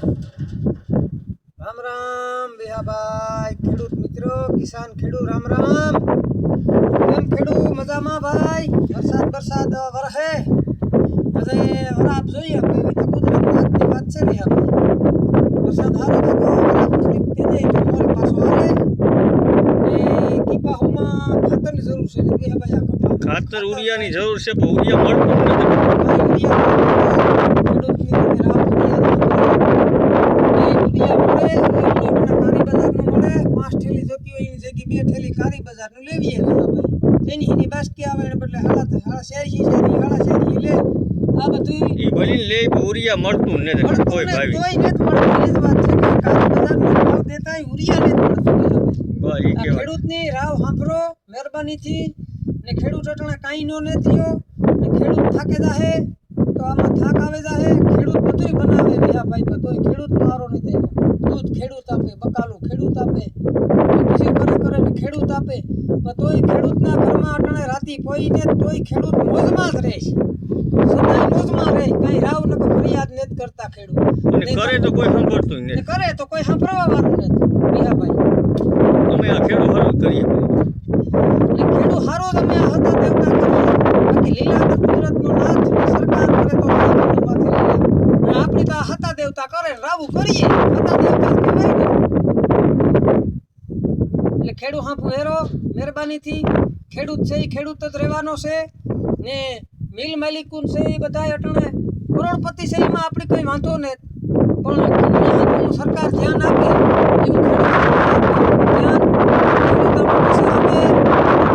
રામ રામ ભાઈ ખેડૂત મિત્રો કિસાન ખેડૂત રામ રામ. કેમ ખેડૂત? મજામાં ભાઈ? વરસાદ વરસાદ વરહે આજે વરાપ જોઈએ એવી તો કુદરત હાથની વાત છે ને આપણે? વરસાદ હારો થતો વરાપ થોડીક તેજે તો મોલ પાછો આવે એ કીપાહુમાં ખાતરની જરૂર છે બેહાભાઈ આ કપા ખાતર જરૂર છે પણ ઉરિયા મળતું નથી ભાઈ ઉડિયા ખેડૂતની તમે રાહ ઉડિયા મળે એ ઉડિયા મળે એ આપણે કારી બજારનું મળે પાંચ ઠેલી જોતી હોય એની જગ્યાએ બે બજારનું લેવીએ ને એની એની બાસકી આવે એને બદલે હાડા હાડા શેરી શેરી હાડા શેરી લે. આ બધું એ ભલીને લે ઉરિયા મળતું ને કોઈ ભાવી. કોઈ ને મળતું એ જ વાત છે કે કારી બજારનો ભાવ દેતા ઉડિયા નથી. મળતું ખેડૂતની રાવ સાંભળો મહેરબાનીથી ને ખેડૂત અટણે કાંઈ નો ને થયો ને ખેડૂત થાકે જાહે તો આમાં થાક આવે જાહે ખેડૂત બધુંય બનાવે વિહાભાઈ બધુંય ખેડૂત મારો નહીં થાય. દૂધ ખેડૂત આપે બકાલું ખેડૂત આપે પછી કરે કરે ને ખેડૂત આપે. તોય ખેડૂતના ઘરમાં અટણે રાતી પોઈને તોય ખેડૂત મોજમાં જ રહે છે. સદાય મોજમાં રહે. કઈ રાવ ન ફરિયાદ નથી કરતા ખેડૂત. અને કરે તો કોઈ સાંભળતું નથી. કરે તો કોઈ સાંભળવા વાળું નથી. રીહાભાઈ અમે આ ખેડૂત હારું કરીએ. ખેડૂત હારો તમે હતા દેવતા કરો બાકી લીલા તો કુદરતનો નાથ ને સરકાર કરે તો આ ખેડૂતમાંથી લીલા અને આપણી તો આ હતા દેવતા કરે ને રાવું કરીએ હતા દેવતા જ કહેવાય ને એટલે ખેડૂત હાંપુ હેરો, મહેરબાનીથી. ખેડૂત છે એ ખેડૂત જ રહેવાનો છે. ને મિલ માલિકુન છે એ બધા અટણે. કરોડપતિ છે એમાં આપણે કંઈ વાંધો ને પણ સરકાર ધ્યાન આપે એવું ખેડૂત ધ્યાન ખેડૂતોમાં આપે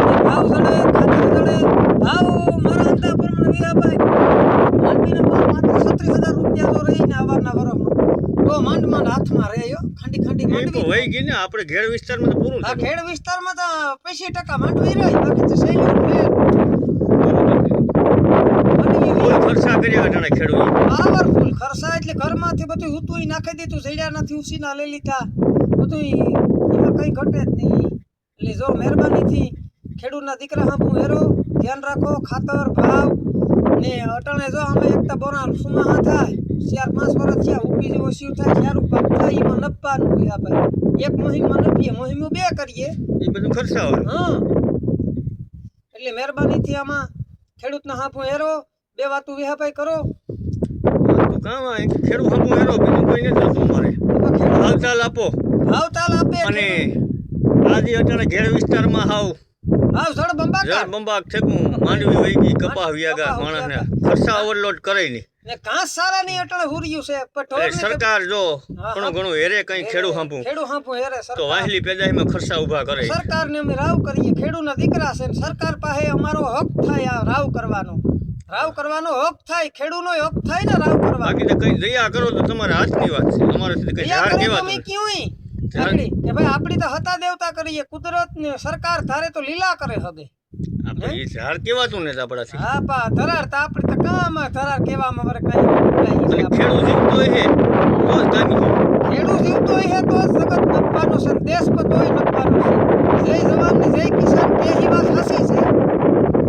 ને ભાવ જડે ખાતર જડે ભાવ મારા અંદાજ પ્રમાણે વીરાભાઈ માંડવીના ભાવ માત્ર છત્રીસ હજાર રૂપિયા તો રહીને આવવાના વરોમાં તો માંડ હો. ખાંડી તો ગઈ ને આપણે ઘેર વિસ્તારમાં તો પૂરું વિસ્તારમાં તો પૈસી ટકા માંડવી રહી બાકી તો સહેલું ફૂલ ખર્ચા કર્યા અટાણે ખેડૂત ખર્ચા એટલે ઘરમાંથી બધું હુતુંય નાખી દીધું જડ્યાનાથી ઉસીના લઈ લીધા. બધુંય એમાં કંઈ ઘટે જ નહીં. એટલે જો મહેરબાનીથી ખેડૂતના દીકરા હાંભું હેરો ધ્યાન રાખો ખાતર ભાવ ને અટાણે જો અમે એકતા બોરા સુમાહા થાય ચાર પાંચ વર્ષ થયા ઉપી જેવો શિવ થાય ચાર પાક થાય એમાં નફાનું હોય આપણે એક મોહિમમાં નફીએ મોહિમું બે કરીએ. એ બધું ખર્ચાવાનું હા. એટલે મહેરબાનીથી આમાં ખેડૂતના હાંભું હેરો બે વાતું વિહાભાઈ કરો. તો કામ ખેડૂત હંપું હેરો બીજું કોઈ નથી થતું એમાં ખેડૂત આપો. ભાવતાલ આપે અને આજે અટાણે ઘેર વિસ્તારમાં હાવ ભાવ સડ બંબાકાર. જળ બંબાક ઠેકું માંડવી વહી ગઈ કપા વ્યાગા માણસને. ખર્ચા ઓવરલોડ કરે નહીં. ને ઘાસ સારા ની અટળ હુર્યું છે પણ સરકાર જો હા, ઘણું ઘણું હેરે કઈ ખેડુ હાંપું. ખેડુ હાંફું હેરે તો સરકાર. વાહલી પેદાશમાં ખર્ચા ઊભા કરે સરકારને અમે રાવ કરીએ ખેડૂના દીકરા છે ને સરકાર પાસે અમારો હક થાય આ રાવ કરવાનો. રાવ કરવાનો હક થાય ખેડૂતનો હક થાય ને રાવ કરવાનો. બાકી તો કઈ દયા કરો તો તમારા હાથની વાત છે. અમારે કઈ તો કેવા તમે ક્યુંય? ઝાડ- કે ભાઈ આપણી તો હતા દેવતા કરીએ કુદરત ને સરકાર ધારે તો લીલા કરે હગે. આપણે એ ઝાડ કેવાતું નથી આપણાથી હા પા ધરાર તો આપણે તો કામ ધરાર કેવામાં વરે કઈ કઈ ખેડૂત જીવતો હે તો જ કામી જીવતો હોય તો સગત નફાનો છે દેશ બધોય નફાનો છે. જય જવાન ને જય કિસાન કે હી વાત હાસી છે.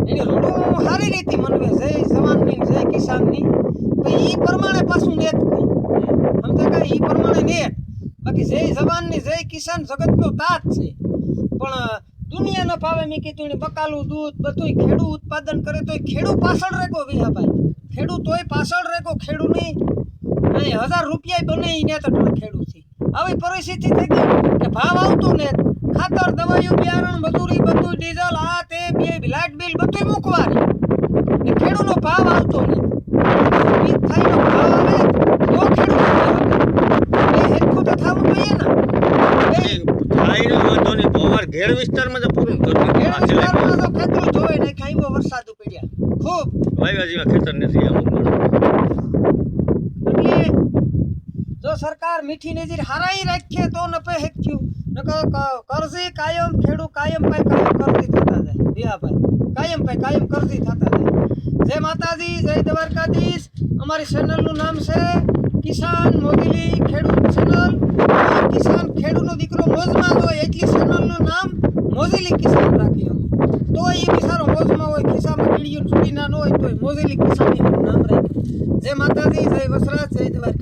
એની રૂડું સારી રીતે મનવે જય જવાનની ને જય કિસાનની તો ઈ પ્રમાણે પાછું નેત સમજે કે ઈ પ્રમાણે નેત. બાકી જય જવાનની જય કિસાન જગતનો તાત છે. પણ દુનિયા ન ભાવે મેં કીધું ને બકાલું દૂધ, બધુંય ખેડૂત ઉત્પાદન કરે તોય ખેડૂત પાછળ રેગો વિહાભાઈ ખેડૂત તોય પાછળ રેગો ખેડૂતની અને હજાર રૂપિયા બને ઈ ને તો ખેડૂતથી. આવી પરિસ્થિતિ થઈ ગઈ કે ભાવ આવતું ને ખાતર, દવાઈઓ, બિયારણ, મજૂરી બધું ડીઝલ, આ, તે, બે લાઇટ બિલ બધું મૂકવાની. ખેડૂતનો ભાવ આવતો ને વીજ થાયનો ભાવ આવે તો ખેડૂત એ હેરખું તો થવું જોઈએ ને એ થાયનો વાંધો નહીં પણ અમારે ઘેર વિસ્તારમાં તો પૂરું છેલ્લે વિસ્તારમાં તો ખેતરો જોવે ને બહુ વરસાદ ઉપડ્યા. ખૂબ. વાવ્યા જેવા ખેતર નથી અમુક એટલે જો સરકાર મીઠી નજીર હારાઈ રાખે તો હેક્યું ન ક- કરજી કાયમ ખેડૂ કાયમ પે કાયમ કરતી થતા જાય. વિહાભાઈ કાયમ પે કાયમ કરતી થતા જાય. જય માતાજી જય દ્વારકાધીશ. અમારી ચેનલનું નામ છે કિસાન મોગીલી ખેડૂત ચેનલ. કિસાન ખેડૂતનો દીકરો મોજમાં હોય એટલી ચેનલનું નામ મોજેલી કિસાન રાખી અમે. તો એ બિચારો મોજમાં હોય, ખિસ્સામાં કીડીઓ છૂટી ના હોય તો મોજેલી કિસાન નામ રાખ્યું જય માતાજી, જય વસરાજ, જય દ્વારકા.